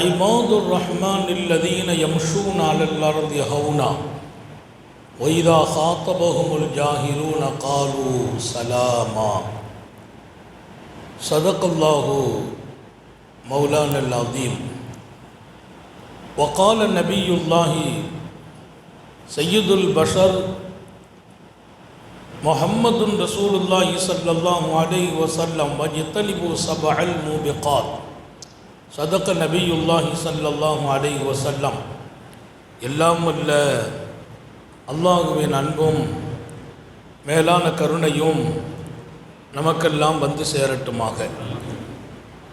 عباد الرحمن الذين يمشون على الأرض هونا وإذا خاطبهم الجاهلون قالوا سلاما. صدق الله مولانا العظيم. وقال نبي الله سيد البشر محمد رسول الله صلى الله عليه وسلم واجتنبوا سبع الموبقات. சதக்க நபியுல்லாஹி சல்லாஹு அலை வசல்லம் எல்லாம் வல்ல அல்லாஹுவின் அன்பும் மேலான கருணையும் நமக்கெல்லாம் வந்து சேரட்டுமாக.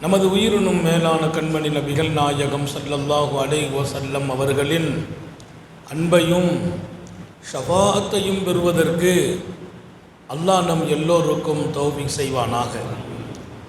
நமது உயிரினும் மேலான கண்மணி நபிகள் நாயகம் சல்லல்லாஹு அலை வசல்லம் அவர்களின் அன்பையும் ஷஃபாஅத்தையும் பெறுவதற்கு அல்லாஹ் நம் எல்லோருக்கும் தௌபிக் செய்வானாக.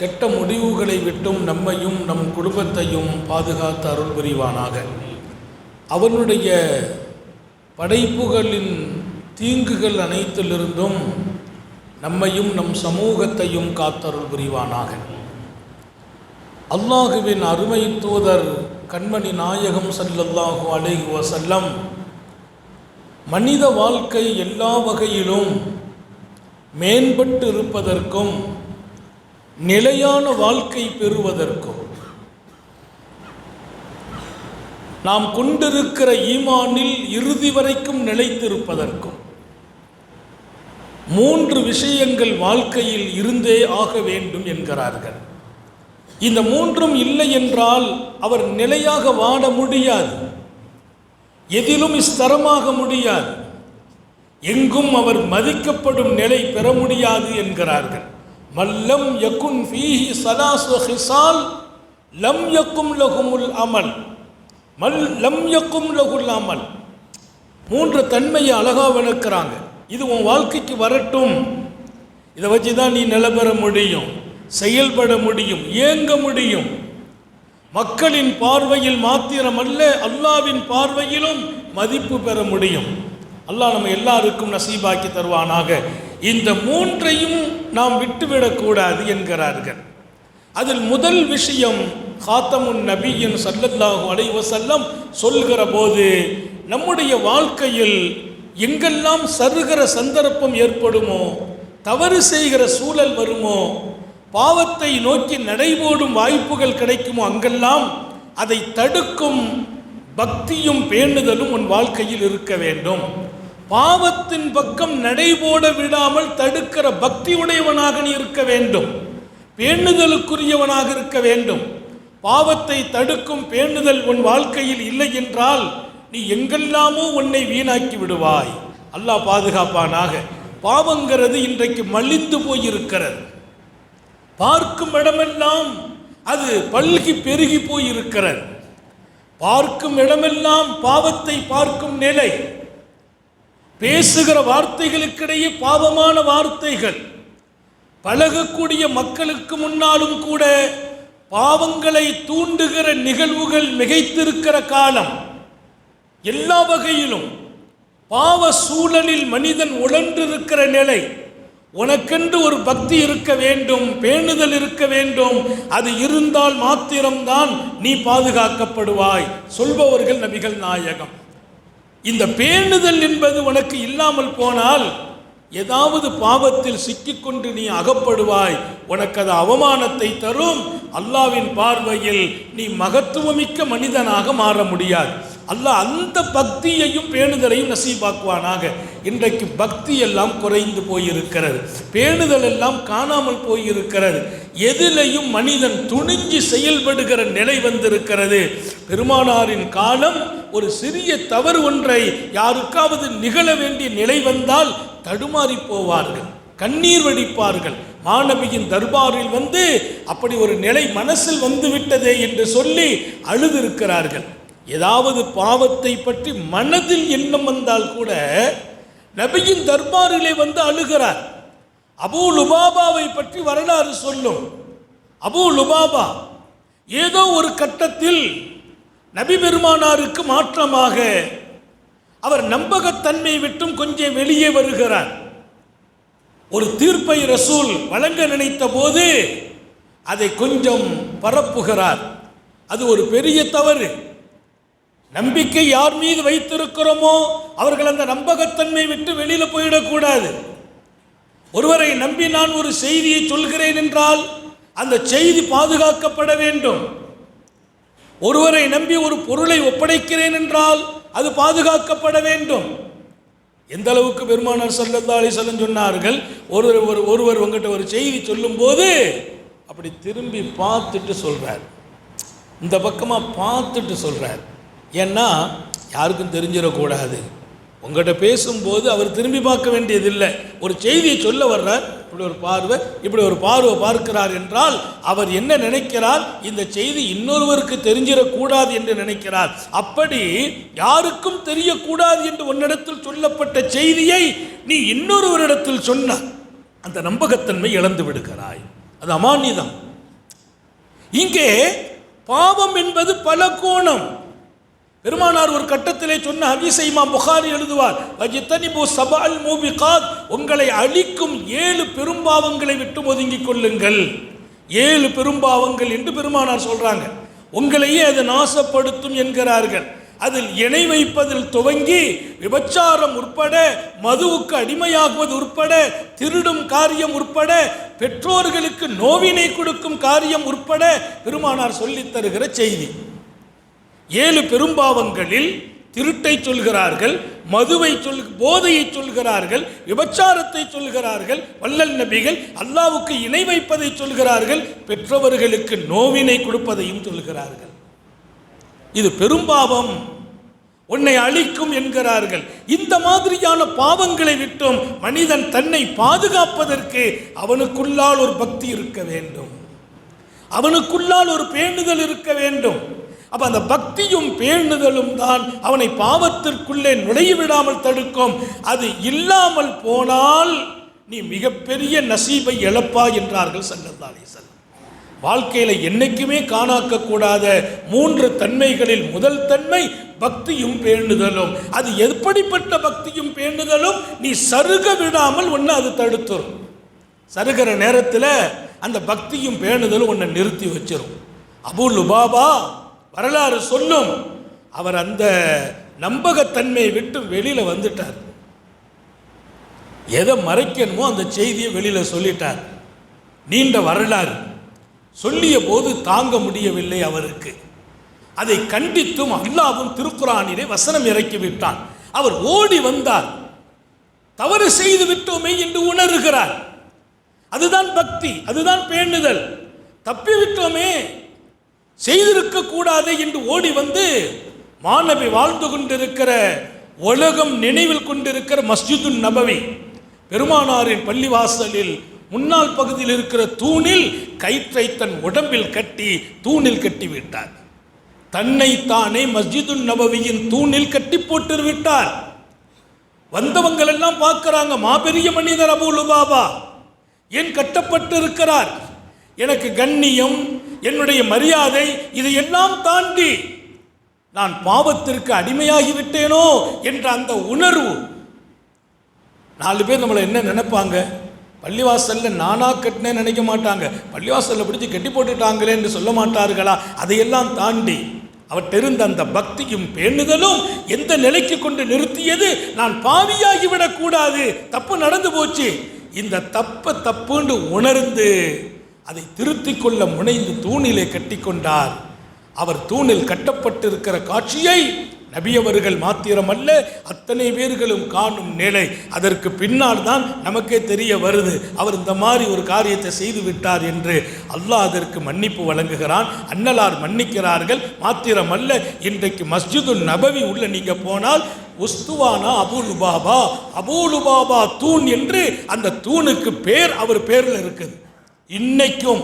கெட்ட முடிவுகளை விட்டும் நம்மையும் நம் குடும்பத்தையும் பாதுகாத்து அருள் புரிவானாக. அவனுடைய படைப்புகளின் தீங்குகள் அனைத்திலிருந்தும் நம்மையும் நம் சமூகத்தையும் காத்தருள் புரிவானாக. அல்லாஹுவின் அருமை தூதர் கண்மணி நாயகம் சல்லல்லாஹு அலைஹி வசல்லம் மனித வாழ்க்கை எல்லா வகையிலும் மேம்பட்டு இருப்பதற்கும் நிலையான வாழ்க்கை பெறுவதற்கும் நாம் கொண்டிருக்கிற ஈமானில் இறுதி வரைக்கும் நிலைத்திருப்பதற்கும் மூன்று விஷயங்கள் வாழ்க்கையில் இருந்தே ஆக வேண்டும் என்கிறார்கள். இந்த மூன்றும் இல்லை என்றால் அவர் நிலையாக வாட முடியாது. எதிலும் ஸ்தரமாக முடியாது. எங்கும் அவர் மதிக்கப்படும் நிலை பெற முடியாது என்கிறார்கள். மல்லம் யக்குன் ஃபீஹி சலாசு ஹிசால் லம் யக்கும் லகுமுல் அமல். மல் லம் யக்கும் லகுல் அமல். மூன்று தன்மையை அழகாக விளக்குறாங்க. இது உன் வாழ்க்கைக்கு வரட்டும். இதை வச்சு தான் நீ நிலபெற முடியும் செயல்பட முடியும் இயங்க முடியும். மக்களின் பார்வையில் மாத்திரமல்ல அல்லாவின் பார்வையிலும் மதிப்பு பெற முடியும். அல்லாஹ் நம்ம எல்லாருக்கும் நசீபாக்கி தருவானாக. இந்த மூன்றையும் நாம் விட்டுவிடக்கூடாது என்கிறார்கள். அதில் முதல் விஷயம் காத்தமுன் நபியின் சல்லல்லாஹு அலைவசல்லம் சொல்கிற போது நம்முடைய வாழ்க்கையில் எங்கெல்லாம் சருகிற சந்தர்ப்பம் ஏற்படுமோ தவறு செய்கிற சூழல் வருமோ பாவத்தை நோக்கி நடைபோடும் வாய்ப்புகள் கிடைக்குமோ அங்கெல்லாம் அதை தடுக்கும் பக்தியும் பேணுதலும் உன் வாழ்க்கையில் இருக்க வேண்டும். பாவத்தின் பக்கம் நடைபோட விடாமல் தடுக்கிற பக்தி உடையவனாக நீ இருக்க வேண்டும். பேணுதலுக்குரியவனாக இருக்க வேண்டும். பாவத்தை தடுக்கும் பேணுதல் உன் வாழ்க்கையில் இல்லை என்றால் நீ எங்கெல்லாமோ உன்னை வீணாக்கி விடுவாய். அல்லாஹ் பாதுகாப்பானாக. பாவங்கிறது இன்றைக்கு மலிந்து போயிருக்கிறது. பார்க்கும் இடமெல்லாம் அது பல்கி பெருகி போயிருக்கிறது. பார்க்கும் இடமெல்லாம் பாவத்தை பார்க்கும் நிலை. பேசுகிற வார்த்தைகளுக்கிடையே பாவமான வார்த்தைகள். பழகக்கூடிய மக்களுக்கு முன்னாலும் கூட பாவங்களை தூண்டுகிற நிகழ்வுகள் மிகைத்திருக்கிற காலம். எல்லா வகையிலும் பாவ சூழலில் மனிதன் உழன்றிருக்கிற நிலை. உனக்கென்று ஒரு பக்தி இருக்க வேண்டும் பேணுதல் இருக்க வேண்டும். அது இருந்தால் மாத்திரம்தான் நீ பாதுகாக்கப்படுவாய். சொல்பவர்கள் நபிகள் நாயகம். இந்த பேணுதல் என்பது உனக்கு இல்லாமல் போனால் ஏதாவது பாவத்தில் சிக்கிக்கொண்டு நீ அகப்படுவாய். உனக்கு அது அவமானத்தை தரும். அல்லாவின் பார்வையில் நீ மகத்துவமிக்க மனிதனாக மாற முடியாது. அல்லாஹ் அந்த பக்தியையும் பேணுதலையும் நசீபாக்குவானாக. இன்றைக்கு பக்தி எல்லாம் குறைந்து போயிருக்கிறது. பேணுதல் எல்லாம் காணாமல் போயிருக்கிறது. எதிலையும் மனிதன் துணிஞ்சு செயல்படுகிற நிலை வந்திருக்கிறது. பெருமானாரின் காலம் ஒரு சிறிய தவறு ஒன்றை யாருக்காவது நிகழ வேண்டிய நிலை வந்தால் தடுமாறி போவார்கள் கண்ணீர் வடிப்பார்கள். மாணவியின் தர்பாரில் வந்து அப்படி ஒரு நிலை மனசில் வந்து விட்டதே என்று சொல்லி அழுதிருக்கிறார்கள். ஏதாவது பாவத்தை பற்றி மனதில் எண்ணம் வந்தால் கூட நபியின் தர்பாரிலே வந்து அழுகிறார். அபூ லுபாபாவை பற்றி வரலாறு சொல்லும். அபூ லுபாபா ஏதோ ஒரு கட்டத்தில் நபி பெருமானாருக்கு மாற்றமாக அவர் நம்பகத்தன்மை விட்டும் கொஞ்சம் வெளியே வருகிறார். ஒரு தீர்ப்பை ரசூல் வழங்க நினைத்த போது அதை கொஞ்சம் பரப்புகிறார். அது ஒரு பெரிய தவறு. நம்பிக்கை யார் மீது வைத்திருக்கிறோமோ அவர்கள் அந்த நம்பகத்தன்மை விட்டு வெளியில் போயிடக்கூடாது. ஒருவரை நம்பி நான் ஒரு செய்தியை சொல்கிறேன் என்றால் அந்த செய்தி பாதுகாக்கப்பட வேண்டும். ஒருவரை நம்பி ஒரு பொருளை ஒப்படைக்கிறேன் என்றால் அது பாதுகாக்கப்பட வேண்டும். எந்த அளவுக்கு பெருமானார் சல்லல்லா அலிசல்லம் சொன்னார்கள் ஒருவர் ஒரு ஒருவர் உங்ககிட்ட ஒரு செய்தி சொல்லும்போது அப்படி திரும்பி பார்த்துட்டு சொல்கிறார் இந்த பக்கமாக பார்த்துட்டு சொல்கிறார் ஏன்னா யாருக்கும் தெரிஞ்சிடக்கூடாது. உங்கள்கிட்ட பேசும்போது அவர் திரும்பி பார்க்க வேண்டியதில்லை. ஒரு செய்தியை சொல்ல வர்றார் இப்படி ஒரு பார்வை இப்படி ஒரு பார்வை பார்க்கிறார் என்றால் அவர் என்ன நினைக்கிறார்? இந்த செய்தி இன்னொருவருக்கு தெரிஞ்சிடக்கூடாது என்று நினைக்கிறார். அப்படி யாருக்கும் தெரியக்கூடாது என்று உன்னிடத்தில் சொல்லப்பட்ட செய்தியை நீ இன்னொருவரிடத்தில் சொன்ன அந்த நம்பகத்தன்மை இழந்து விடுகிறாய். அது அமானிதம் இங்கே பாவம் என்பது பல கோணம். பெருமானார் ஒரு கட்டத்திலே சொன்ன ஹதீஸை புகாரி எழுதுவார். வஜித்தனிபு சபால் மூபிகாத். உங்களை அழிக்கும் ஏழு பெரும்பாவங்களை விட்டு ஒதுங்கிக் கொள்ளுங்கள். ஏழு பெரும்பாவங்கள் என்று பெருமானார் சொல்றாங்க. உங்களையே அது நாசப்படுத்தும் என்கிறார்கள். அதில் இணை வைப்பதில் துவங்கி விபச்சாரம் உட்பட மதுவுக்கு அடிமையாகுவது உட்பட திருடும் காரியம் உட்பட பெற்றோர்களுக்கு நோவினை கொடுக்கும் காரியம் உட்பட பெருமானார் சொல்லித் தருகிற செய்தி. ஏழு பெரும்பாவங்களில் திருட்டை சொல்கிறார்கள் மதுவை சொல் போதையை சொல்கிறார்கள் விபச்சாரத்தை சொல்கிறார்கள் வல்லல் நபிகள் அல்லாவுக்கு இணை வைப்பதை சொல்கிறார்கள் பெற்றவர்களுக்கு நோவினை கொடுப்பதையும் சொல்கிறார்கள். இது பெரும்பாவம். உன்னை அழிக்கும் என்கிறார்கள். இந்த மாதிரியான பாவங்களை விட்டும். மனிதன் தன்னை பாதுகாப்பதற்கு அவனுக்குள்ளால் ஒரு பக்தி இருக்க வேண்டும். அவனுக்குள்ளால் ஒரு பேணுதல் இருக்க வேண்டும். அப்ப அந்த பக்தியும் பேணுதலும் தான் அவனை பாவத்திற்குள்ளே நுழைய விடாமல் தடுக்கும். அது இல்லாமல் போனால் நீ மிகப்பெரிய நசீபை இழப்பா என்றார்கள் சல்லல்லாஹு அலைஹி வாழ்க்கையில என்னைக்குமே காணாக்கக்கூடாத மூன்று தன்மைகளில் முதல் தன்மை பக்தியும் பேணுதலும். அது எப்படிப்பட்ட பக்தியும் பேணுதலும் நீ சருக விடாமல் ஒன்று அது தடுத்துரும். சருகிற நேரத்தில் அந்த பக்தியும் பேணுதலும் உன்னை நிறுத்தி வச்சிடும் அபு லுபாபா வரலாறு சொல்லும். அவர் அந்த நம்பகத்தன்மையை விட்டு வெளியில் வந்துட்டார். எதை மறைக்கணுமோ அந்த செய்தியை வெளியில் சொல்லிட்டார். நீண்ட வரலாறு. சொல்லிய போது தாங்க முடியவில்லை அவருக்கு. அதை கண்டித்தும் அல்லாவும் திருக்குறானிலே வசனம் இறக்கி விட்டான். அவர் ஓடி வந்தார். தவறு செய்து விட்டோமே என்று உணர்கிறார். அதுதான் பக்தி அதுதான் பேணுதல். தப்பி விட்டோமே செய்திருக்க கூடாது என்று ஓடி வந்து மாணவி வாழ்ந்து கொண்டிருக்கிற உலகம் நினைவில் கொண்டிருக்கிற மஸ்ஜிதுன் நபவி பெருமானாரின் பள்ளிவாசலில் முன்னாள் பகுதியில் இருக்கிற தூணில் கயிற்றை தன் உடம்பில் கட்டி தூணில் கட்டி விட்டார். தன்னை தானே மஸ்ஜிதுன் நபவியின் தூணில் கட்டி போட்டு விட்டார். வந்தவங்கள் எல்லாம் பார்க்கறாங்க மாபெரிய மனிதர் அபு லுபாபா ஏன் கட்டப்பட்டு இருக்கிறார் எனக்கு கண்ணியம் என்னுடைய மரியாதை இதையெல்லாம் தாண்டி நான் பாவத்திற்கு அடிமையாகிவிட்டேனோ என்ற அந்த உணர்வு. நாலு பேர் நம்மளை என்ன நினைப்பாங்க? பள்ளிவாசலில் நானா கட்டினேன்னு நினைக்க மாட்டாங்க. பள்ளிவாசலில் பிடிச்சி கட்டி போட்டுட்டாங்களே என்று சொல்ல மாட்டார்களா? அதையெல்லாம் தாண்டி அவர்கிட்ட அந்த பக்தியும் பேணுதலும் எந்த நிலைக்கு கொண்டு நிறுத்தியது? நான் பாவியாகி விடக்கூடாது தப்பு நடந்து போச்சு. இந்த தப்பை தப்புன்னு உணர்ந்து அதை திருத்திக் கொள்ள முனைந்து தூணிலே கட்டிக்கொண்டார். அவர் தூணில் கட்டப்பட்டிருக்கிற காட்சியை நபியவர்கள் மாத்திரமல்ல அத்தனை பேர்களும் காணும் நிலை. அதற்கு பின்னால் தான் நமக்கே தெரிய வருது அவர் இந்த மாதிரி ஒரு காரியத்தை செய்து விட்டார் என்று. அல்லாஹ் அதற்கு மன்னிப்பு வழங்குகிறான். அன்னலார் மன்னிக்கிறார்கள். மாத்திரமல்ல இன்றைக்கு மஸ்ஜிது நபவி உள்ள நீங்க போனால் உஸ்துவானா அபூலுபாபா அபூலுபாபா தூண் என்று அந்த தூணுக்கு பேர் அவர் பேரில் இருக்குது. இன்னைக்கும்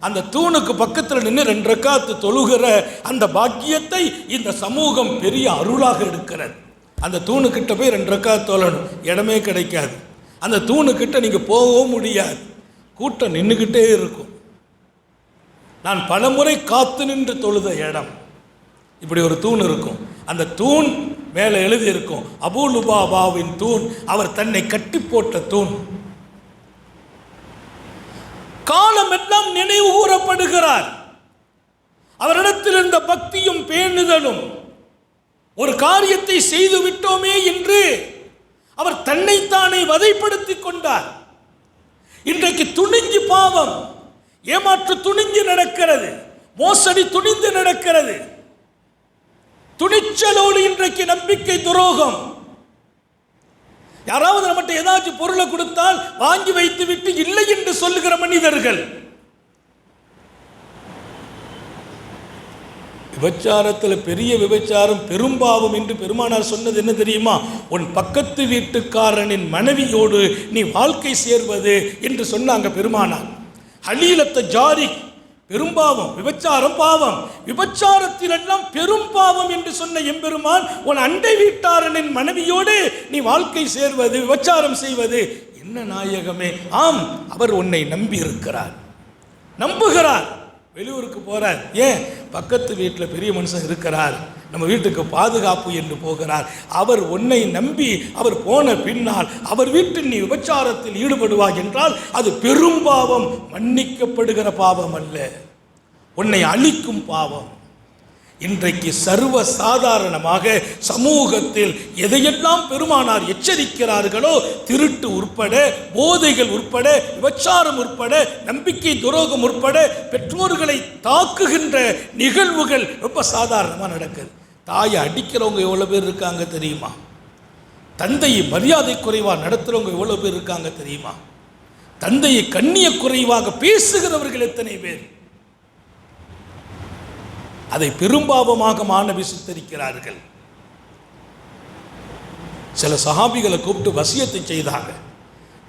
அந்த தூணுக்கு பக்கத்தில் நின்று ரெண்டு ரக்காத்து தொழுகிற அந்த பாக்கியத்தை இந்த சமூகம் பெரிய அருளாக எடுக்கிறது. அந்த தூணுக்கிட்ட போய் ரெண்டு ரக்காத்து தொழணும். இடமே கிடைக்காது. அந்த தூணுக்கிட்ட நீங்கள் போகவும் முடியாது. கூட்டம் நின்றுக்கிட்டே இருக்கும். நான் பலமுறை காத்து நின்று தொழுத இடம். இப்படி ஒரு தூண் இருக்கும். அந்த தூண் மேலே எழுதியிருக்கும். அபூலுபாபாவின் தூண். அவர் தன்னை கட்டி போட்ட தூண். காலம் எல்லாம் நினைவு கூறப்படுகிறார். அவரிடத்தில் இருந்த பக்தியும் பேணுதலும் ஒரு காரியத்தை செய்து விட்டோமே என்று அவர் தன்னைத்தானே வதைப்படுத்திக் கொண்டார். இன்றைக்கு துணிஞ்சு பாவம் ஏமாற்று துணிஞ்சு நடக்கிறது மோசடி துணிந்து நடக்கிறது. துணிச்சலோடு இன்றைக்கு நம்பிக்கை துரோகம் யாராவது நம்மகிட்ட ஏதாச்சும் பொருளை கொடுத்தால் வாங்கி வைத்து விட்டு இல்லை என்று சொல்லுகிற மனிதர்கள். விபச்சாரத்தில் பெரிய விபச்சாரம் பெரும்பாவம் என்று பெருமானார் சொன்னது என்ன தெரியுமா? உன் பக்கத்து வீட்டுக்காரனின் மனைவியோடு நீ வாழ்க்கை சேர்வது என்று சொன்னாங்க பெருமானார். ஹலீலத்த ஜாரி பெரும்பாவம் விபச்சாரம் பாவம். விபச்சாரத்தில் எல்லாம் பெரும் பாவம் என்று சொன்ன எம்பெருமான் உன் அண்டை வீட்டாரனின் மனைவியோடு நீ வாழ்க்கை சேர்வது விபச்சாரம் செய்வது என்ன நாயகமே? ஆம் அவர் உன்னை நம்பி இருக்கிறார் நம்புகிறார். வெளியூருக்கு போறார். ஏன்? பக்கத்து வீட்டில் பெரிய மனுஷன் இருக்கிறார். நம்ம வீட்டுக்கு பாதுகாப்பு என்று போகிறார். அவர் உன்னை நம்பி அவர் போன பின்னால் அவர் வீட்டில் நீ விபச்சாரத்தில் ஈடுபடுவாய் என்றால் அது பெரும் பாவம் மன்னிக்கப்படுகிற பாவம் அல்ல. உன்னை அழிக்கும் பாவம். இன்றைக்கு சர்வ சாதாரணமாக சமூகத்தில் எதையெல்லாம் பெருமானார் எச்சரிக்கிறார்களோ திருட்டு உட்பட போதைகள் உட்பட விபச்சாரம் உட்பட நம்பிக்கை துரோகம் உட்பட பெற்றோர்களை தாக்குகின்ற நிகழ்வுகள் ரொம்ப சாதாரணமாக நடக்குது. தாயை அடிக்கிறவங்க எவ்வளோ பேர் இருக்காங்க தெரியுமா? தந்தையை மரியாதை குறைவாக நடத்துகிறவங்க எவ்வளோ பேர் இருக்காங்க தெரியுமா? தந்தையை கண்ணிய குறைவாக பேசுகிறவர்கள் எத்தனை பேர்? அதை பெரும்பாவமாக மாணவி சித்தரிக்கிறார்கள். சில சஹாபிகளை கூப்பிட்டு வசியத்தை செய்தாங்க.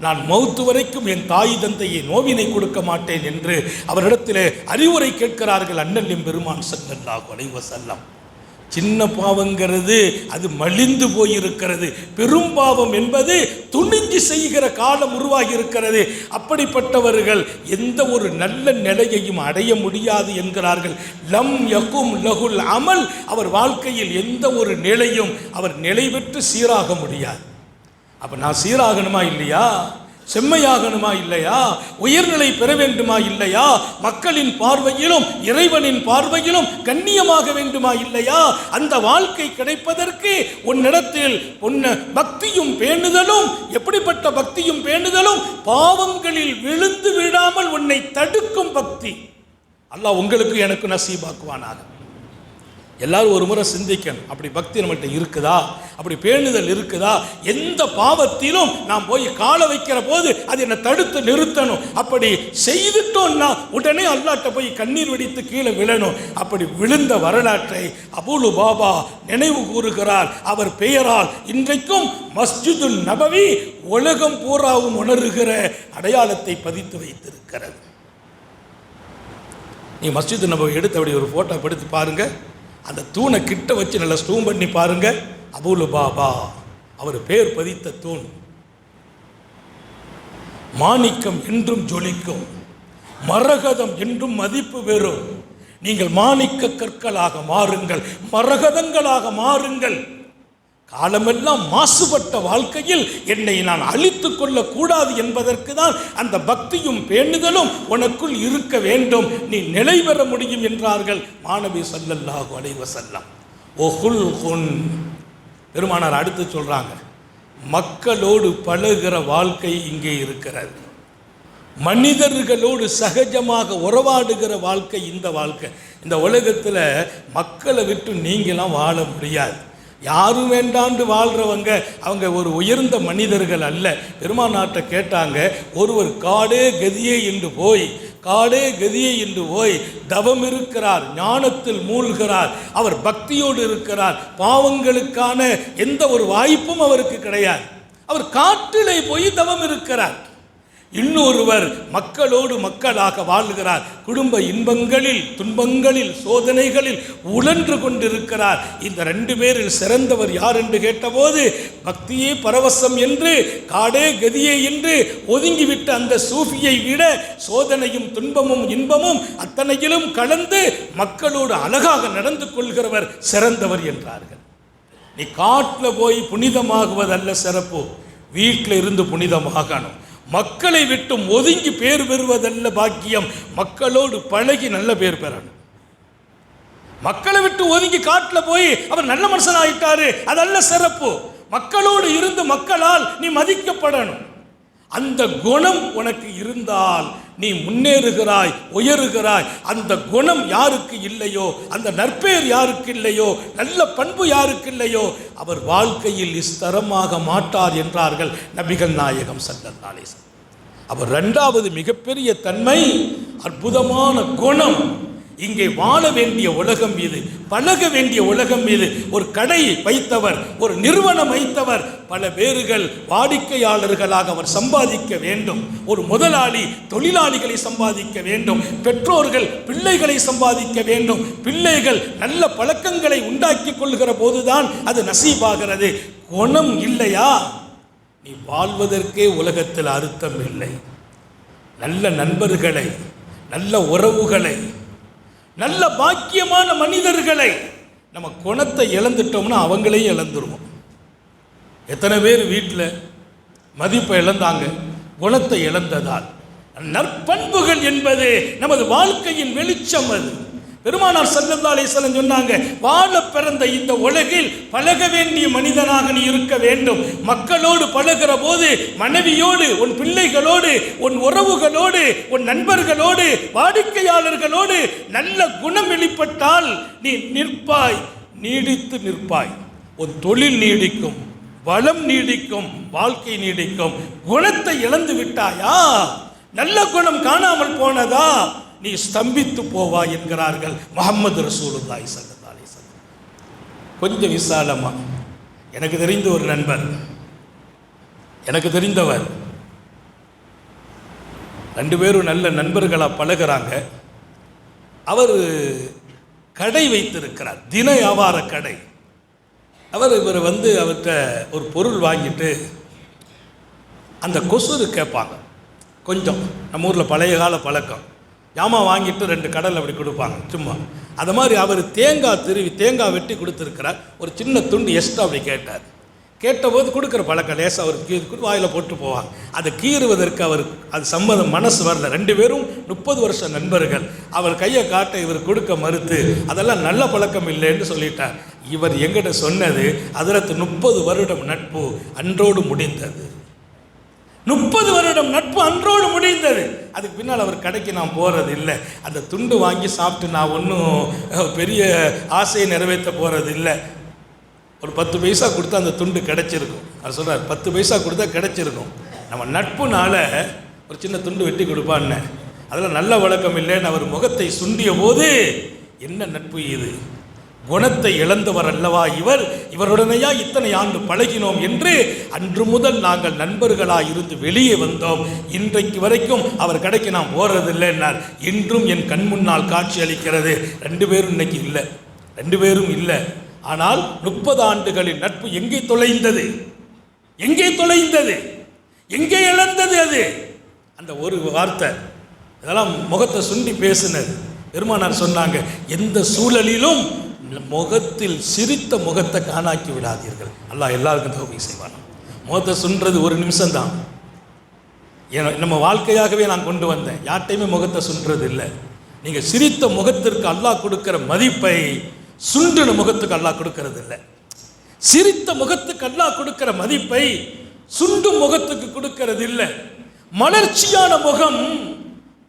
நான் மௌத்து வரைக்கும் என் தாய் தந்தையை நோவினை கொடுக்க மாட்டேன் என்று அவரிடத்தில் அறிவுரை கேட்கிறார்கள் அண்ணன் என் பெருமான் சல்லல்லாஹு அலைஹி செல்லம் சின்ன பாவங்கிறது அது மலிந்து போயிருக்கிறது. பெரும் பாவம் என்பது துணிஞ்சு செய்கிற காலம் உருவாகி இருக்கிறது அப்படிப்பட்டவர்கள் எந்த ஒரு நல்ல நிலையையும் அடைய முடியாது என்கிறார்கள். லம் யகும் லகுல் அமல் அவர் வாழ்க்கையில் எந்த ஒரு நிலையும் அவர் நிலை பெற்று சீராக முடியாது. அப்போ நான் சீராகணுமா இல்லையா? செம்மையாகணுமா இல்லையா? உயர்நிலை பெற வேண்டுமா இல்லையா? மக்களின் பார்வையிலும் இறைவனின் பார்வையிலும் கண்ணியமாக வேண்டுமா இல்லையா? அந்த வாழ்க்கை கிடைப்பதற்கு உன்னிடத்தில் உன்ன பக்தியும் பேணுதலும் எப்படிப்பட்ட பக்தியும் பேணுதலும் பாவங்களில் விழுந்து விடாமல் உன்னை தடுக்கும் பக்தி. அல்லாஹ் உங்களுக்கு எனக்கு நசீபாக்குவானாக. எல்லாரும் ஒரு முறை சிந்திக்கணும். அப்படி பக்தி நம்மகிட்ட இருக்குதா? அப்படி பேணுதல் இருக்குதா? எந்த பாவத்திலும் நாம் போய் கால வைக்கிற போது அது என்னை தடுத்து நிறுத்தணும். அப்படி செய்துட்டோம்னா உடனே அல்லாட்ட போய் கண்ணீர் வெடித்து கீழே விழணும். அப்படி விழுந்த வரலாற்றை அபூலு பாபா நினைவு கூறுகிறார். அவர் பெயரால் இன்றைக்கும் மஸ்ஜிதுல் நபவி உலகம் பூராவும் உணர்கிற அடையாளத்தை பதித்து வைத்திருக்கிறது. நீ மஸ்ஜித் நபவி எடுத்து அப்படி ஒரு ஃபோட்டோ எடுத்து பாருங்கள் அந்த தூணை கிட்ட வச்சு நல்லா ஸ்டூம் பண்ணி பாருங்க. அபூலு பாபா அவர் பேர் பதித்த தூண். மாணிக்கம் என்றும் ஜொலிக்கும். மரகதம் என்றும் மதிப்பு பெறும் நீங்கள் மாணிக்க கற்களாக மாறுங்கள் மரகதங்களாக மாறுங்கள். காலமெல்லாம் மாசுபட்ட வாழ்க்கையில் என்னை நான் அழித்துக் கொள்ளக்கூடாது என்பதற்கு தான் அந்த பக்தியும் பேணுதலும் உனக்குள் இருக்க வேண்டும். நீ நிலை பெற முடியும் என்றார்கள் மாணவி சல்லல்லாஹு அலைவ செல்லம் ஒஹுல் ஹுன் பெருமானார் அடுத்து சொல்றாங்க மக்களோடு பழகிற வாழ்க்கை இங்கே இருக்கிறது. மனிதர்களோடு சகஜமாக உறவாடுகிற வாழ்க்கை இந்த வாழ்க்கை. இந்த உலகத்தில் மக்களை விட்டு நீங்களாம் வாழ முடியாது. யாரும் வேண்டாண்டு வாழ்கிறவங்க அவங்க ஒரு உயர்ந்த மனிதர்கள் அல்ல. பெருமாநாட்டை கேட்டாங்க ஒருவர் காடே கதியே என்று போய் காடே கதியே என்று போய் தவம் இருக்கிறார் ஞானத்தில் மூழ்கிறார் அவர் பக்தியோடு இருக்கிறார் பாவங்களுக்கான எந்த ஒரு வாய்ப்பும் அவருக்கு கிடையாது. அவர் காட்டிலே போய் தவம் இருக்கிறார். இன்னொருவர் மக்களோடு மக்களாக வாழ்கிறார். குடும்ப இன்பங்களில் துன்பங்களில் சோதனைகளில் உழன்று கொண்டிருக்கிறார். இந்த ரெண்டு பேரில் சிறந்தவர் யார் என்று கேட்டபோது பக்தியே பரவசம் என்று காடே கதியே என்று ஒதுங்கிவிட்ட அந்த சூஃபியை விட சோதனையும் துன்பமும் இன்பமும் அத்தனையிலும் கலந்து மக்களோடு அழகாக நடந்து கொள்கிறவர் சிறந்தவர் என்றார்கள். நீ காட்டில் போய் புனிதமாகுவதல்ல சிறப்பு. வீட்டில் இருந்து புனிதமாகணும். மக்களை விட்டும் ஒதுங்கி பேர் பெறுவதல்ல பாக்கியம். மக்களோடு பழகி நல்ல பேர் பெறணும். மக்களை விட்டு ஒதுங்கி காட்டில் போய் அவர் நல்ல மனுஷன் ஆகிட்டாரு அதல்ல சிறப்பு. மக்களோடு இருந்து மக்களால் நீ மதிக்கப்படணும். அந்த குணம் உனக்கு இருந்தால் நீ முன்னேறுகிறாய் உயருகிறாய். அந்த குணம் யாருக்கு இல்லையோ அந்த நற்பெயர் யாருக்கு இல்லையோ நல்ல பண்பு யாருக்கு இல்லையோ அவர் வாழ்க்கையில் இஸ்தரமாக மாட்டார் என்றார்கள் நபிகள் நாயகம் சல்லல்லாலே அவர் ரெண்டாவது மிகப்பெரிய தன்மை அற்புதமான குணம். இங்கே வாழ வேண்டிய உலகம் இது பழக வேண்டிய உலகம் இது. ஒரு கடை வைத்தவர் ஒரு நிறுவனம் வைத்தவர் பல பேர்கள் வாடிக்கையாளர்களாக அவர் சம்பாதிக்க வேண்டும். ஒரு முதலாளி தொழிலாளிகளை சம்பாதிக்க வேண்டும். பெற்றோர்கள் பிள்ளைகளை சம்பாதிக்க வேண்டும். பிள்ளைகள் நல்ல பழக்கங்களை உண்டாக்கி கொள்கிற போதுதான் அது நசீபாகிறது. குணம் இல்லையா? நீ வாழ்வதற்கே உலகத்தில் அர்த்தம் இல்லை. நல்ல நண்பர்களை நல்ல உறவுகளை நல்ல பாக்கியமான மனிதர்களை நம்ம குணத்தை இழந்துட்டோம்னா அவங்களையும் இழந்துருவோம். எத்தனை பேர் வீட்டில் மதிப்பை இழந்தாங்க? குணத்தை இழந்ததால். நற்பண்புகள் என்பது நமது வாழ்க்கையின் வெளிச்சம் அது. பெருமானார் சல்லல்லா அலிஸ்லம் சொன்னாங்க வாழ பிறந்த இந்த உலகில் பழக வேண்டிய மனிதனாக நீ இருக்க வேண்டும். மக்களோடு பழகிற போது மனைவியோடு உன் பிள்ளைகளோடு உன் உறவுகளோடு உன் நண்பர்களோடு வாடிக்கையாளர்களோடு நல்ல குணம் வெளிப்பட்டால் நீ நிற்பாய் நீடித்து நிற்பாய். உன் தொழில் நீடிக்கும் வளம் நீடிக்கும் வாழ்க்கை நீடிக்கும் குணத்தை இழந்து விட்டாயா? நல்ல குணம் காணாமல் போனதா? நீ ஸ்தம்பித்து போவாய் என்கிறார்கள் முகமது ரசூலுல்லாய் ஸல்லல்லாஹு அலைஹி கொஞ்சம் விசாலமாக எனக்கு தெரிந்த ஒரு நண்பர். எனக்கு தெரிந்தவர். ரெண்டு பேரும் நல்ல நண்பர்களாக பழகுறாங்க. அவர் கடை வைத்திருக்கிறார். தின வியாபார கடை. அவர் இவர் வந்து அவர்கிட்ட ஒரு பொருள் வாங்கிட்டு அந்த கொசுறு கேட்பாங்க. கொஞ்சம். நம்ம ஊரில் பழைய கால பழக்கம். ஜாமான் வாங்கிட்டு ரெண்டு கடல் அப்படி கொடுப்பாங்க சும்மா. அது மாதிரி அவர் தேங்காய் திருவி தேங்காய் வெட்டி கொடுத்துருக்கிறார். ஒரு சின்ன துண்டு எக்ஸ்ட்ரா அப்படி கேட்டார். கேட்டபோது கொடுக்குற பழக்கம் லேசாக அவர் கீ கொடு வாயில் போட்டு போவாங்க. அதை கீறுவதற்கு அவர் அது சம்மதம் மனசு வரல. ரெண்டு பேரும் முப்பது வருஷம் நண்பர்கள். அவர் கையை காட்ட இவர் கொடுக்க மறுத்து அதெல்லாம் நல்ல பழக்கம் இல்லைன்னு சொல்லிட்டார். இவர் எங்கிட்ட சொன்னது அதிரத்து முப்பது வருடம் நட்பு அன்றோடு முடிந்தது. முப்பது நம் நட்பு அன்றோடு முடிந்தது. அதுக்கு பின்னால் அவர் கடைக்கு நான் போகிறது இல்லை அந்த துண்டு வாங்கி சாப்பிட்டு நான் ஒன்றும் பெரிய ஆசையை நிறைவேற்ற போகிறது இல்லை ஒரு பத்து பைசா கொடுத்தா அந்த துண்டு கிடச்சிருக்கும். அவர் சொல்கிறார் பத்து பைசா கொடுத்தா கிடச்சிருக்கும். நம்ம நட்புனால் ஒரு சின்ன துண்டு வெட்டி கொடுப்பான்னு. அதில் நல்ல வழக்கம் இல்லைன்னு அவர் முகத்தை சுண்டிய போது என்ன நட்பு இது? குணத்தை இழந்தவர் அல்லவா இவர்? இவருடனேயா இத்தனை ஆண்டு பழகினோம் என்று அன்று முதல் நாங்கள் நண்பர்களாக இருந்து வெளியே வந்தோம். இன்றைக்கு வரைக்கும் அவர் கடைக்கு நான் போறதில்லைன்னார் இன்றும் என் கண் முன்னால் காட்சி அளிக்கிறது. ரெண்டு பேரும் இன்னைக்கு இல்லை. ரெண்டு பேரும் இல்லை. ஆனால் முப்பது ஆண்டுகளின் நட்பு எங்கே தொலைந்தது? எங்கே தொலைந்தது? எங்கே இழந்தது அது? அந்த ஒரு வார்த்தை. இதெல்லாம் முகத்தை சுண்டி பேசினது. பெருமானார் சொன்னாங்க எந்த சூழலிலும் முகத்தில் சிரித்த முகத்தை காணாக்கி விடாதீர்கள். அல்லாஹ் எல்லாருக்கும் தகுதி செய்வான். முகத்தை சுன்றது ஒரு நிமிஷம்தான். என- நம்ம வாழ்க்கையாகவே நான் கொண்டு வந்தேன். யார்ட்டையுமே முகத்தை சுன்றது இல்லை. நீங்கள் சிரித்த முகத்திற்கு அல்லாஹ் கொடுக்குற மதிப்பை சுன்றின முகத்துக்கு அல்லாஹ் கொடுக்கறது இல்லை. சிரித்த முகத்துக்கு அல்லாஹ் கொடுக்கிற மதிப்பை சுண்டும் முகத்துக்கு கொடுக்கறது இல்லை. மலர்ச்சியான முகம்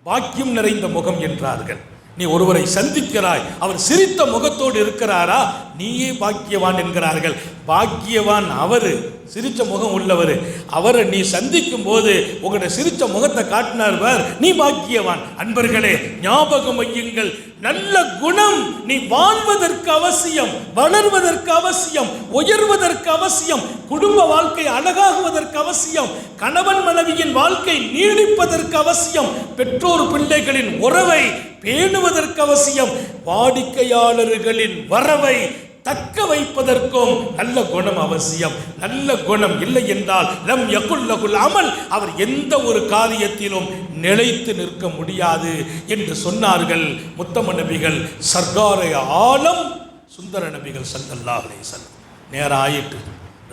பாக்கியம் நிறைந்த முகம் என்றார்கள். நீ ஒருவரை சந்திக்கிறாய் அவர் சிரித்த முகத்தோடு இருக்கிறாரா? நீயே பாக்கியவான் என்கிறார்கள். பாக்கியவான் அவர் சிரித்த முகம் உள்ளவர். அவரை நீ சந்திக்கும் போது உங்களுடைய சிரித்த முகத்தை காட்டினார் நீ பாக்கியவான். அன்பர்களே ஞாபகம் வையுங்கள். நல்ல குணம் நீ வாழ்வதற்கு அவசியம் வளர்வதற்கு அவசியம் உயர்வதற்கு அவசியம் குடும்ப வாழ்க்கை அழகாகுவதற்கு அவசியம் கணவன் மனைவியின் வாழ்க்கை நீடிப்பதற்கு அவசியம் பெற்றோர் பிள்ளைகளின் உறவை பேணுவதற்கு அவசியம் வாடிக்கையாளர்களின் வரவை தக்க வைப்பதற்கும் நல்ல குணம் அவசியம். நல்ல குணம் இல்லை என்றால் நம் யகுல்லகுல் அமல். அவர் எந்த ஒரு காரியத்திலும் நிலைத்து நிற்க முடியாது என்று சொன்னார்கள் முத்தம நபிகள். சர்க்காரை ஆலம் சுந்தர நபிகள் சல்லல்லாஹு அலைஹி நேரம் ஆயிட்டு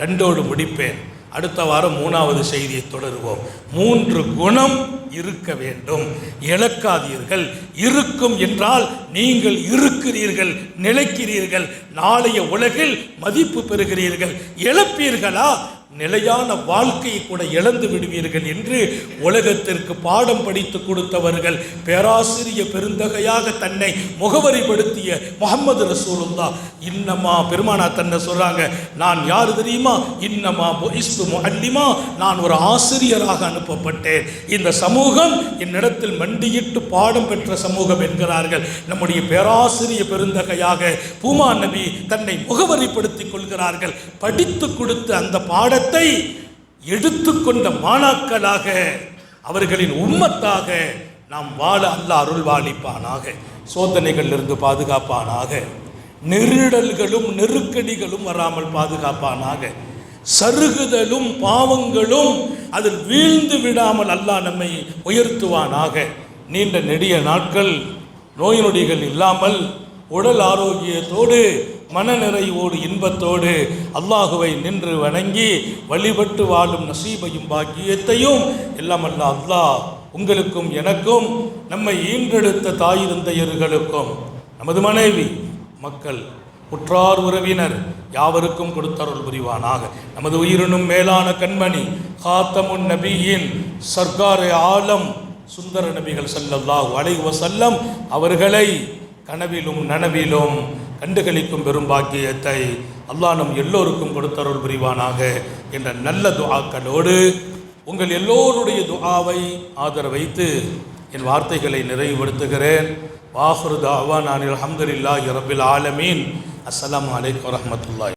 ரெண்டோடு முடிப்பேன். அடுத்த வாரம் மூணாவது செய்தியை தொடருவோம். மூன்று குணம் இருக்க வேண்டும். இழக்காதீர்கள். இருக்கும் என்றால் நீங்கள் இருக்கிறீர்கள் நிலைக்கிறீர்கள். நாளைய உலகில் மதிப்பு பெறுகிறீர்கள். இழப்பீர்களா? நிலையான வாழ்க்கையை கூட இழந்து விடுவீர்கள் என்று உலகத்திற்கு பாடம் படித்து கொடுத்தவர்கள் பேராசிரிய பெருந்தகையாக தன்னை முகவரிப்படுத்திய முகமது ரசூலுல்லா. இன்னமா பெருமானா தன்னை சொல்கிறாங்க நான் யார் தெரியுமா? இன்னமா பொய்ஸ்து முஅல்லிமா. நான் ஒரு ஆசிரியராக அனுப்பப்பட்டேன். இந்த சமூகம் என்னிடத்தில் மண்டியிட்டு பாடம் பெற்ற சமூகம் என்கிறார்கள். நம்முடைய பேராசிரிய பெருந்தகையாக பூமா நபி தன்னை முகவரிப்படுத்திக் கொள்கிறார்கள். படித்து கொடுத்து அந்த பாட பாடத்தை எடுத்துக்கொண்ட மாணாக்களாக அவர்களின் உம்மத்தாக நாம் வாழ அல்லாஹ் அருள்வாளிப்பானாக சோதனைகளிலிருந்து பாதுகாப்பானாக நெருடல்களும் நெருக்கடிகளும் வராமல் பாதுகாப்பானாக சருகுதலும் பாவங்களும் அதில் வீழ்ந்து விடாமல் அல்லாஹ் நம்மை உயர்த்துவானாக. நீண்ட நெடிய நாட்கள் நோய் நொடிகள் இல்லாமல் உடல் ஆரோக்கியத்தோடு மனநிறைவோடு இன்பத்தோடு அல்லாஹுவை நின்று வணங்கி வழிபட்டு வாழும் நசீபையும் பாக்கியத்தையும் எல்லாம் அல்ல அல்லாஹ் உங்களுக்கும் எனக்கும் நம்மை ஈன்றெடுத்த தாய் தந்தையர்களுக்கும் நமது மனைவி மக்கள் உற்றார் உறவினர் யாவருக்கும் கொடுத்தருள் புரிவானாக. நமது உயிரினும் மேலான கண்மணி காத்தமுன் நபியின் சர்க்கார் ஆலம் சுந்தர நபிகள் செல்லல்லாஹ் அலைவ செல்லம் அவர்களை கனவிலும் நனவிலும் கண்டுகளிக்கும் பெரும் பாக்கியத்தை அல்லாஹ் நம் எல்லோருக்கும் கொடுத்தருள் புரிவானாக என்ற நல்ல துஆக்களோடு உங்கள் எல்லோருடைய துஆவை ஆதரவைத்து என் வார்த்தைகளை நிறைவுபடுத்துகிறேன். வாஹுர் தாவா நான் அல்ஹம்துலில்லாஹி ரபில் ஆலமீன். அஸ்லாம் வலைக்கம் வரமத்துல்லாய்